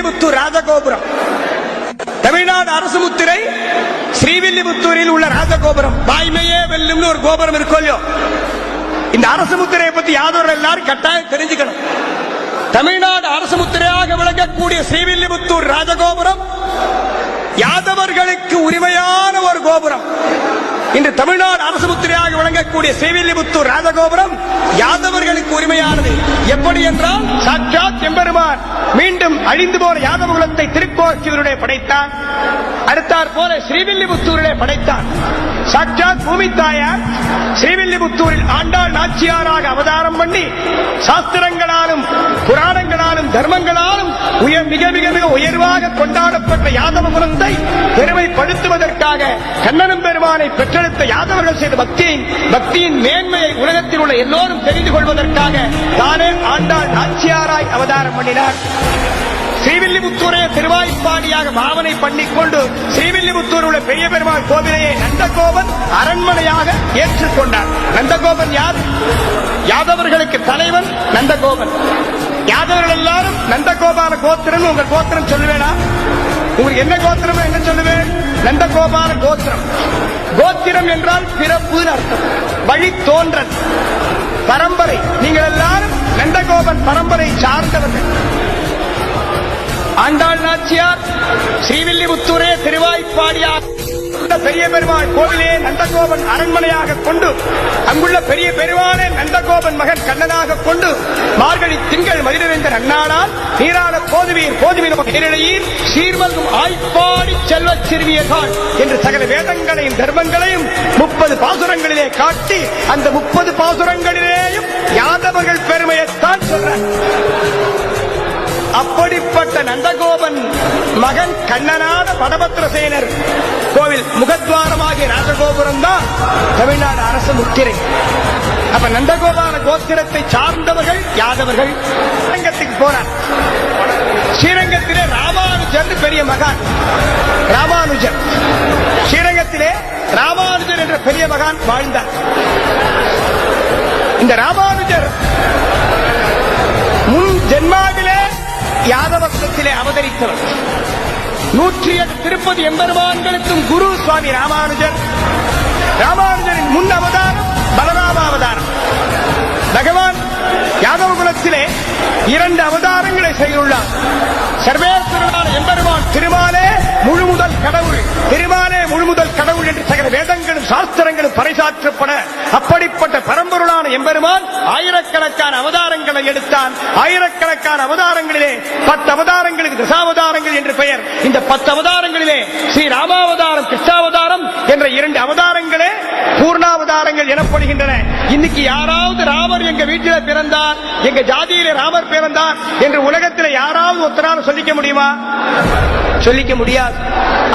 ஸ்ரீவில்லிபுத்தூர் ராஜகோபுரம். தமிழ்நாடு அரசு முத்திரை ஸ்ரீவில்லிபுத்தூரில் உள்ள ராஜகோபுரம். வாய்மையே வெல்லும்னு ஒரு கோபுரம் இருக்கும் இல்லையோ? இந்த அரசு முத்திரையை பத்தி யாதவர் எல்லாரும் கட்டாயம் தெரிஞ்சுக்கணும். தமிழ்நாடு அரசு முத்திரையாக விளங்கக்கூடிய ஸ்ரீவில்லிபுத்தூர் ராஜகோபுரம் யாதவர்களுக்கு உரிமையான ஒரு கோபுரம். இன்று தமிழ்நாடு அரசு முத்திரையாக விளங்கக்கூடிய ஸ்ரீவில்லிபுத்தூர் ராஜகோபுரம் யாதவர்களுக்கு உரிமையானது. எப்படி என்றால் சாட்சாத் எம்பெருமான் மீண்டும் அழிந்து போன யாதவ குலத்தை படைத்தான். அடுத்தார் போல ஸ்ரீவில்லிபுத்தூரிலே படைத்தான். சாட்சாத் பூமி தாயார் ஸ்ரீவில்லிபுத்தூரில் ஆண்டாள் நாச்சியாராக அவதாரம் பண்ணி சாஸ்திரங்களாலும் புராணங்களாலும் தர்மங்களாலும் உயர் மிக மிக மிக உயர்வாக கொண்டாடப்பட்ட யாதவ குலத்தை பெருமைப்படுத்துவதற்காக கண்ணனும் பெருமானை பெற்றெடுத்த யாதவர்கள் செய்த பக்தியின் பக்தியின் மேன்மையை உலகத்தில் உள்ள எல்லோரும் தெரிந்து கொள்வதற்காக தானே ஆண்டாள் நாச்சியாராய் அவதாரம் பண்ணினார். ஸ்ரீவில்லிபுத்தூரை திருவாய்ப்பாடியாக பாவனை பண்ணிக்கொண்டு ஸ்ரீவில்லிபுத்தூர் உள்ள பெரிய பெருமாள் கோவிலையை நந்தகோபன் அரண்மனையாக ஏற்றுக்கொண்டார். நந்தகோபன் யார்? யாதவர்களுக்கு தலைவன் நந்தகோபன். யாதவர்கள் எல்லாரும் நந்தகோபால கோத்திரம் உங்கள் கோத்திரம் சொல்லுவேனா? உங்களுக்கு என்ன கோத்திரம் என்ன சொல்லுவேன்? நந்தகோபால கோத்திரம். கோத்திரம் என்றால் பிறப்பு அர்த்தம். வழி தோன்றல் பரம்பரை. நீங்கள் எல்லாரும் நந்தகோபன் பரம்பரை சார்ந்தவர்கள். ஆண்டாள் நாச்சியார் ஸ்ரீவில்லிபுத்தூரே திருவாய்ப்பாடியார். இந்த பெரிய பெருமாள் கோவிலே நந்தகோபன் அரண்மனையாக கொண்டு அங்குள்ள பெரிய பெருமானே நந்தகோபன் மகன் கண்ணனாக கொண்டு மார்கழி திங்கள் மதிரவேந்தர் அண்ணாளால் நீரான கோதுவீர் கோதுவீர் நேரிழையீர் சீர்மல்கும் ஆய்ப்பாடி செல்வச் சிறுமியகான் என்று சகல வேதங்களையும் தர்மங்களையும் முப்பது பாசுரங்களிலே காட்டி அந்த முப்பது பாசுரங்களிலேயும் யாதவர்கள் பெருமையைத்தான் சொல்றார். அப்படிப்பட்ட நந்தகோபன் மகன் கண்ணனான படபத்திரசேனர் கோவில் முகத்வாரமாகிய ராஜகோபுரம் தான் தமிழ்நாடு அரசு முத்திரை. அப்ப நந்தகோபால கோத்திரத்தை சார்ந்தவர்கள் யாதவர்கள்? ஸ்ரீரங்கத்துக்கு போனார் ஸ்ரீரங்கத்திலே ராமானுஜர் பெரிய மகான். ராமானுஜர் ஸ்ரீரங்கத்திலே ராமானுஜர் என்ற பெரிய மகான் வாழ்ந்தார். இந்த ராமானுஜர் முன் ஜென்ம யாதவத்திலே அவதரித்தவர் நூற்றி எட்டு திருப்பதி எம்பெருமான்களுக்கும் குரு சுவாமி ராமானுஜர் ராமானுஜரின் முன் அவதாரம் பலராம அவதாரம் பகவான் யாதவ குலத்திலே இரண்டு அவதாரங்களை செய்துள்ளார் சர்வேஸ்வரனான எம்பெருமான் திருமாலே முழு முதல் கடவுள் திருமாலே முழு முதல் கடவுள் என்று சகல வேதங்களும் சாஸ்திரங்களும் பறைசாற்றப்பட அப்படிப்பட்ட பரம்பொருளான எம்பெருமான் ஆயிரக்கணக்கான அவதாரங்களை எடுத்தான். ஆயிரக்கணக்கான அவதாரங்களிலே பத்து அவதாரங்களுக்கு தசாவதாரங்கள் என்று பெயர். இந்த பத்து அவதாரங்களிலே ஸ்ரீ ராமாவதாரம் கிருஷ்ணாவதாரம் என்ற இரண்டு அவதாரங்களே பூர்ணாவதாரங்கள் எனப்படுகின்றன. இன்னைக்கு யாராவது ராமர் எங்க வீட்டில பிறந்தார் எங்க ஜாதியில ராமர் பிறந்தார் என்று உலகத்தில் யாராவது ஒருத்தரால் சொல்லிக்க முடியுமா? சொல்லிக்க முடியாது.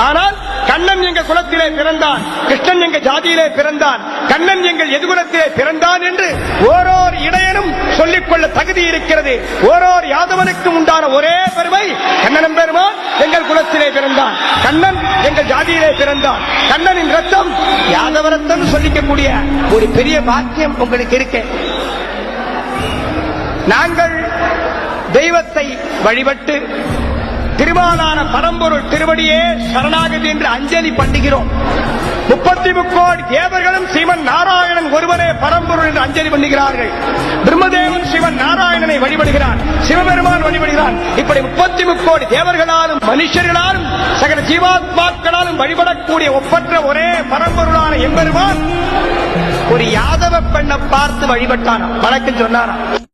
ஆனால் கண்ணன் எங்க குலத்திலே பிறந்தான். கிருஷ்ணன் எங்க ஜாதியிலே பிறந்தான். கண்ணன் எங்கள் எதுகுலத்திலே பிறந்தான் என்று ஓரோர் இடையனும் சொல்லிக்கொள்ள தகுதி இருக்கிறது. ஓரோர் யாதவனுக்கும் உண்டான ஒரே பெருமை கண்ணனும் பெருமான் எங்கள் குலத்திலே பிறந்தான். கண்ணன் எங்கள் ஜாதியிலே பிறந்தான். கண்ணனின் ரத்தம் யாதவ ரத்தம் சொல்லிக்கக்கூடிய ஒரு பெரிய பாக்கியம் உங்களுக்கு இருக்கு. நாங்கள் தெய்வத்தை வழிபட்டு திருவாளான பரம்பொருள் திருவடியே சரணாகதி என்று அஞ்சலி பண்ணுகிறோம். முப்பத்தி முக்கோடி தேவர்களும் சிவன் நாராயணன் ஒருவரே பரம்பொருள் என்று அஞ்சலி பண்ணுகிறார்கள். பிரம்மதேவன் சிவன் நாராயணனை வழிபடுகிறான். சிவபெருமான் வழிபடுகிறான். இப்படி முப்பத்தி முக்கோடி தேவர்களாலும் மனுஷர்களாலும் சகல ஜீவாத்மாக்களாலும் வழிபடக்கூடிய ஒப்பற்ற ஒரே பரம்பொருளான எம்பெருமான் ஒரு யாதவ பெண்ணை பார்த்து வழிபட்டான்? வழக்கு சொன்னாராம்